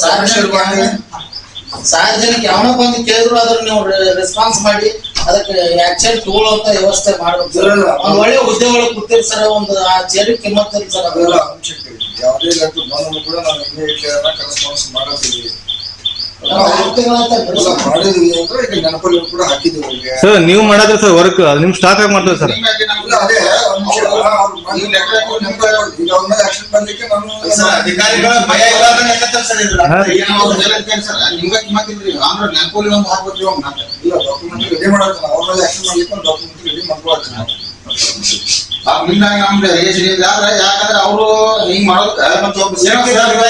ಸಾರ್ವಜನಿಕ ಸಾರ್ವಜನಿಕ ಯಾವನ ಬಂದು ಕೇಳಿದ್ರು ಅದ್ರ ನೀವು ರೆಸ್ಪಾನ್ಸ್ ಮಾಡಿ ಅದಕ್ಕೆ ಆಕ್ಷನ್ ತಗೊಳ್ಳುವಂತ ವ್ಯವಸ್ಥೆ ಮಾಡಬೇಕು ಒಂದ್ ಒಳ್ಳೆ ಉದ್ಯೋಗಗಳು ಕೊಡ್ತೀರಿ ಕೂತಿರ್ ಸರ್ ಒಂದು ಆ ಚೇರಿ ಕಿಮ್ಮತ್ ಇಲ್ಲ ಸರ್ ಅದೆಲ್ಲ ಅಂಶಕ್ಕೆ ಯಾವುದೇ ಬಂದ್ರು ಕೂಡ ನಾವು ಕರೆಸ್ಪಾನ್ಸ್ ಮಾಡೋದಿಲ್ಲ ಆರು ತಿಂಗಳಾಯ್ತು ಬಿಡಿ ಎಲ್ಲ ಸರ್. ನೀವು ಮಾಡಿದ್ರೆ ಸರ್ ವರ್ಕ್ ಅದು ನಿಮ್ ಸ್ಟಾಕ್ ಆಗಿ ಮಾಡ್ತಾರೆ ಸರ್ ಯಾಕಂದ್ರೆ ಅವರು ಮಾಡೋದಕ್ಕ ಮತ್ತೆ ಒಬ್ಬ ಏನೋ ಸೇವಕ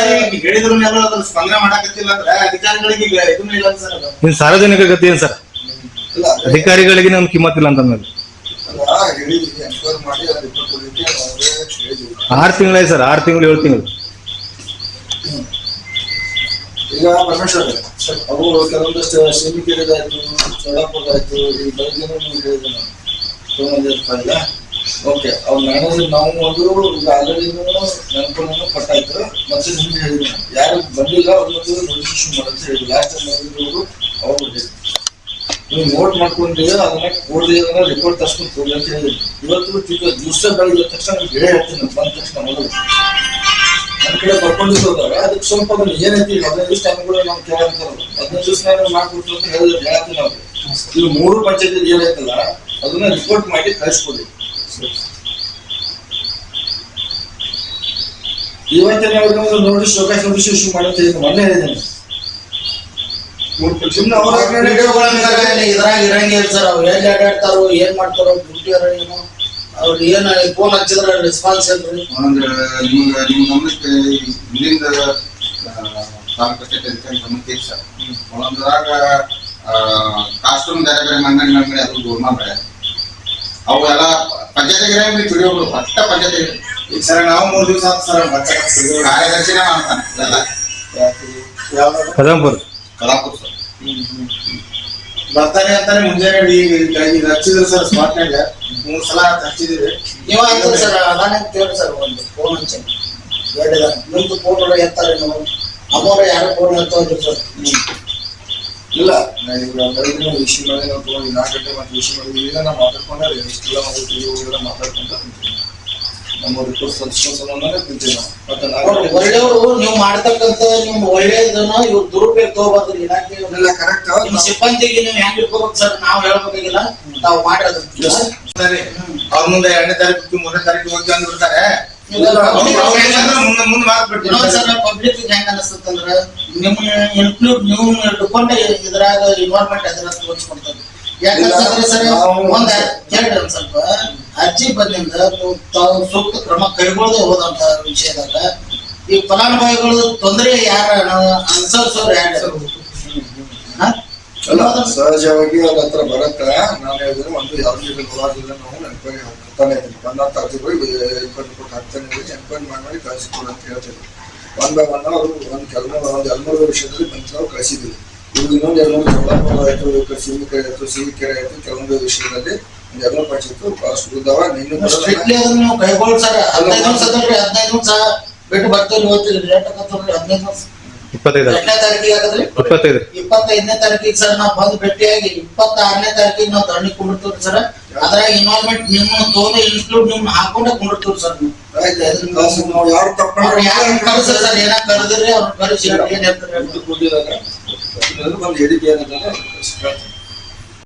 ಹೇಳಿದ್ರು ಎಲ್ಲರೂ ಅದನ್ನ ಸ್ಪಂದನೆ ಮಾಡಕತ್ತಿಲ್ಲ ಅಂದ್ರೆ ಅಧಿಕಾರಿಗಳಿಗೆ ಈಗ ಇದನ್ನ ಇಲ್ಲ ಸರ್ ಅದು. ನಿಮ್ ಸಾರ್ವಜನಿಕ ಗತಿ ಏನ್ ಸರ್? ಇಲ್ಲ ಅದೇ. ಅಧಿಕಾರಿಗಳಿಗೆ ಒಂದು ಕಿಮ್ಮತ್ತಿಲ್ಲ ಅಂತ ಅಂದ್ಮೇಲೆ. ಅಲ್ಲ ಹೇಳಿದ್ವಿ ಎನ್ಕ್ವೈರಿ ಮಾಡಿ ಅದು ರಿಪೋರ್ಟ್ ಕೊಡ್ಲಿಕ್ಕೆ ಅವ್ರಿಗೆ ಹೇಳಿದ್ವಿ ಆರ್ ತಿಂಗಳಾಯ್ತು ಸರ್ ಆರ್ ತಿಂಗಳು ಏಳು ತಿಂಗಳು. ಈಗ ಪರಮೇಶ್ವರ ಅವು ಕೆಲವೊಂದಷ್ಟು ಸೀಮಿಕೆರೆದಾಯ್ತು ಚೋಳಾಪುರದಾಯ್ತು ಈ ಬೆಳಗ್ಗೆ ಹೇಳಿದ್ರು ಹೇಳಿದೆ ನಾನು ತೊಗೊಂಬಂದಿರ್ತಾಯಿಲ್ಲ ಓಕೆ ಅವ್ರ ಮ್ಯಾನೇಜರ್ ನಾವು ಒಂದು ಈಗ ಆಲ್ರೆಡಿ ನೆನಪನ್ನು ಕೊಟ್ಟಾಯ್ತು. ಮತ್ತೆ ನಿಮ್ಗೆ ಹೇಳಿದ್ರು. ಯಾರು ಬಂದಿಲ್ಲ ಅವ್ರದ್ದು ನೋಟಿಫಿಕೇಶನ್ ಮಾಡಂತ ಹೇಳಿ ಲಾಸ್ಟ್ ಟೈಮ್ ಬಂದಿರೋರು ಅವ್ರು ನೀವು ನೋಟ್ ಮಾಡ್ಕೊಂಡ್ರಿ ಅದನ್ನ ಕೂಡಲಿ ಅದನ್ನ ರಿಪೋರ್ಟ್ ತರ್ಸ್ಕೊಂಡು ಹೋಗಿ ಅಂತ ಹೇಳಿದ್ರು. ಇವತ್ತು ತಿರ್ಗಾ ದಿವಸ ಬೆಳಗ್ಗೆ ತಕ್ಷಣ ನಿಮ್ಗೆ ಹೇಳೇ ಹೇಳ್ತೀನಿ ಬಂದ ತಕ್ಷಣ ಮೊದಲು ನನ್ನ ಕಡೆ ಹೋದಾಗ ಅದಕ್ಕೆ ಸ್ವಲ್ಪ ಅದನ್ನ ಏನೈತಿ ಹದಿನೈದು ದಿವಸ ಟೈಮ್ ಕೂಡ ನಾವು ಕೇಳಂತಾರ ಹದಿನೈದು ದಿವಸ ನಾನು ಮಾಡ್ಕೊಡ್ತು ಅಂತ ಹೇಳಿದ್ರೆ ಹೇಳ್ತೀನಿ ನಾವು ಇಲ್ಲಿ ಮೂರು ಪಂಚಾಯತ್ ಏನೈತಲ್ಲ ಅದನ್ನ ರಿಪೋರ್ಟ್ ಮಾಡಿ ಕಳಿಸ್ಕೊಡಿ. ಇವತ್ತಿನ ನಾವು ನೋಟಿಸ್ ಶೋಕಾಸ್ ನೋಟಿಸ್ ಶುರು ಮಾಡುತ್ತೆ ಮೊನ್ನೆ ಹೇಳಿದ್ದೇನೆ ಸುಮ್ಮನೆ ಅವ್ರ ಇದ್ರಾಗ ಇರಂಗಿಲ್ಲ ಸರ್ ಅವ್ರು ಎಲ್ಲಿ ಅಡ್ಡಾಡ್ತಾರೋ ಏನ್ ಮಾಡ್ತಾರೋ ಡ್ಯೂಟಿ ಏನು ಅವ್ರು ಏನ್ ಫೋನ್ ಹಚ್ಚಿದ್ರ ರೆಸ್ಪಾನ್ಸ್ ನಿಮ್ಗೆ ಗಮನಕ್ಕೆ ಇಲ್ಲಿಂದ ತಾಲೂಕು ಅಷ್ಟೇ ಅಧಿಕಾರಿ ಗಮನಕ್ಕೆ ಐತೆ ಸರ್. ಒಂದೊಂದ್ರಾಗ ಕಾಸ್ಟ್ಯೂಮ್ ಬೇರೆ ಬೇರೆ ಮಂಗಡಿ ಅದು ಗೋರ್ಮಾ ಬೇರೆ. ಅವು ಎಲ್ಲ ಪಂಚಾಯತಿಗೆ ವಿಡಿಯೋಗಳು ಅಷ್ಟ ಪಂಚಾಯತಿ ಈಗ ಸರ್ ನಾವು ಮೂರು ದಿವಸ ಆಯ್ತು ಸರ್ ಕಾರ್ಯದರ್ಶಿನೇ ಮಾಡ್ತಾನೆ ಎಲ್ಲ ಕದಂಪುರ್ ಕಲಾಪುರ ಸರ್. ಬರ್ತಾನೆ ಅಂತಾನೆ ಮುಂಜಾನೆ ಈಗ ಹಚ್ಚಿದ್ರು ಸರ್ ಸ್ಮಾರ್ಟ್ನಾಗ ಮೂರು ಸಲ ಹಚ್ಚಿದ್ದೀವಿ. ನೀವು ಅಂತ ಸರ್ ಅದಾನೆ ಅಂತ ಹೇಳಿ ಸರ್ ಒಂದು ಫೋನ್ ಹಚ್ಚಿ. ಹೇಳಿದ ನಿಮ್ದು ಫೋನ್ ಎತ್ತಾರೆ ನಾವು ಅಮ್ಮವ್ರ ಯಾರು ಫೋನ್ ಎತ್ತೋದ್ರು ಸರ್. ಇಲ್ಲ. ಈಗ ವಿಷಯ ಮಾಡಿ ನಾವು ತಗೊಂಡು ನಾಲ್ಕು ಗಂಟೆ ಮತ್ತೆ ವಿಷಯ ಮಾಡಿದ್ವಿ. ಈಗ ನಾವು ಮಾತಾಡ್ಕೊಂಡ್ರೆ ಇಷ್ಟೆಲ್ಲ ಮಾಡಿದ್ವಿ ಇವೆಲ್ಲ ಮಾತಾಡ್ಕೊಂತ. ನಮ್ಮ ರಿಪೋರ್ಟ್ ಸಲ್ಲಿಸ್ಕೊಂಡ್ ಕುಂತೀವಿ ನಾವು. ಮತ್ತೆ ನಾಲ್ಕು ಒಳ್ಳೆಯವರು ನೀವು ಮಾಡ್ತಕ್ಕಂತ ನಿಮ್ ಒಳ್ಳೆಯದನ್ನ ಇವ್ರು ದುರುಪಯೋಗ ತಗೋಬಾರ್ದು. ಇಲ್ಲ ಕರೆಕ್ಟ್ ನಿಮ್ಮ ಸಿಬ್ಬಂದಿಗೆ ನೀವು ಹೆಂಗ್ ಇಟ್ಕೋಬೇಕು ಸರ್? ನಾವು ಹೇಳ್ಬೇಕಾಗಿಲ್ಲ. ತಾವು ಮಾಡಿರೋದು ಸರಿ. ಅವ್ರ ಮುಂದೆ ಎರಡನೇ ತಾರೀಕು ಮೂರನೇ ತಾರೀಕು ಹೋಗಿ ಅಂದ್ಬಿಡ್ತಾರೆ. ಮುಂದೆ ಮುಂದೆ ಸರ್ ಪಬ್ಲಿಕ್ ಹೆಂಗ್ ಅನಿಸ್ತಂದ್ರ ನಿಮ್ಮನ್ನ ಇನ್ಕ್ಲೂಡ್ ನೀವು ಇಟ್ಕೊಂಡೆ ಇದ್ರಾಗ ಇನ್ವಾಲ್ವ್ಮೆಂಟ್ ಅದ್ರ ತೋರಿಸ್ಕೊಡ್ತಾರೆ. ಯಾಕಂತಂದ್ರೆ ಸರ್ ಒಂದ್ ಕೇಳ್ರಿ ಒಂದ್ ಸ್ವಲ್ಪ ಅರ್ಜಿ ಬಂದಿಂದ ತಾವು ಸೂಕ್ತ ಕ್ರಮ ಕೈಗೊಳ್ಳದೆ ಹೋದಂತ ವಿಷಯದಾಗ ಈ ಫಲಾನುಭವಿಗಳು ತೊಂದರೆ ಯಾರ ಅನ್ಸರ್ಸೋರು ಯಾರು ಹಾ? ಅಲ್ಲ ಸಹಜವಾಗಿ ಅವ್ರ ಹತ್ರ ಬರತ್ತ. ನಾನು ಹೇಳಿದ್ರೆ ಒಂದು ಯಾವ್ದು ಬರೋದಿಲ್ಲ ನಾವು ಎನ್ಕ್ವೈರಿ ಹಾಕ್ತಾನೆ ಇದ್ದೀನಿ ಬಂದಂತ ಅರ್ಜಿಗಳು ಎನ್ಕ್ವೈರಿ ಕೊಟ್ಟು ಹಾಕ್ತಾನೆ ಇದ್ದೀನಿ ಎನ್ಕ್ವೈರಿ ಮಾಡಿ ಕಳಿಸ್ಕೊಡು ಅಂತ ಹೇಳ್ತೀನಿ ಒನ್ ಬೈ ಒನ್ ಅವರು ಒಂದು ಕೆಲವು ಒಂದು ವಿಷಯದಲ್ಲಿ ಬಂದು ನಾವು ಕಳಿಸಿದ್ವಿ ಇವಾಗ ಇನ್ನೊಂದು ಎರಡು ಮೂರು ಜಗಳಾಪುರ ಆಯ್ತು ಆಯಿತು ಆಯ್ತು ಸಿಹಿಕೆರೆ ಆಯ್ತು ಕೆಲವೊಂದು ವಿಷಯದಲ್ಲಿ ಒಂದು ಎರಡು ಪಂಚಾಯತ್ ಬಹಳಷ್ಟು ಉದ್ದವ ನಿನ್ನ ಸ್ಟ್ರಿಕ್ಟ್ಲಿ ಅದನ್ನ ನೀವು ಕೈಗೊಳ್ಳಿ ಸರ್ ಹದಿನೈದು ಅದಲ್ರಿ ಹದಿನೈದು ಬಿಟ್ಟು ಬರ್ತೀವಿ ಹದಿನೈದು ಇಪ್ಪತ್ತೈದು ತಾರೀಕಿಗೆ ಆಗದ್ರಿ ಇಪ್ಪತ್ತೈದು ಇಪ್ಪತ್ತೈದನೇ ತಾರೀಕಿಗೆ ಸರ್ ನಾವು ಬಂದು ಭೇಟಿಯಾಗಿ ಇಪ್ಪತ್ತಾರನೇ ತಾರೀಕಿಗೆ ನಾವು ತಣ್ಣಿ ಕೊಡ್ತೀವಿ ಸರ್ ಅದ್ರಾಗ ಇನ್ವಾಲ್ವ್ಮೆಂಟ್ ನಿಮ್ಮನ್ನ ತಗೊಂಡು ಇನ್ಕ್ಲೂಡ್ ನಿಮ್ಮನ್ನ ಹಾಕೊಂಡೆ ಕೊಂಡಿರ್ತೀವಿ ಸರ್ ನೀವು. ಯಾರು ತಪ್ಪು ಯಾರು ಕಳಿಸ್ರಿ ಸರ್ ಏನ ಕರೆದ್ರಿ ಅವ್ರು ಕರೆಸಿ ಏನ್ ಹೇಳ್ತಾರೆ? ಬಂದು ಹೇಳಿಕೆ ಏನಂದ್ರೆ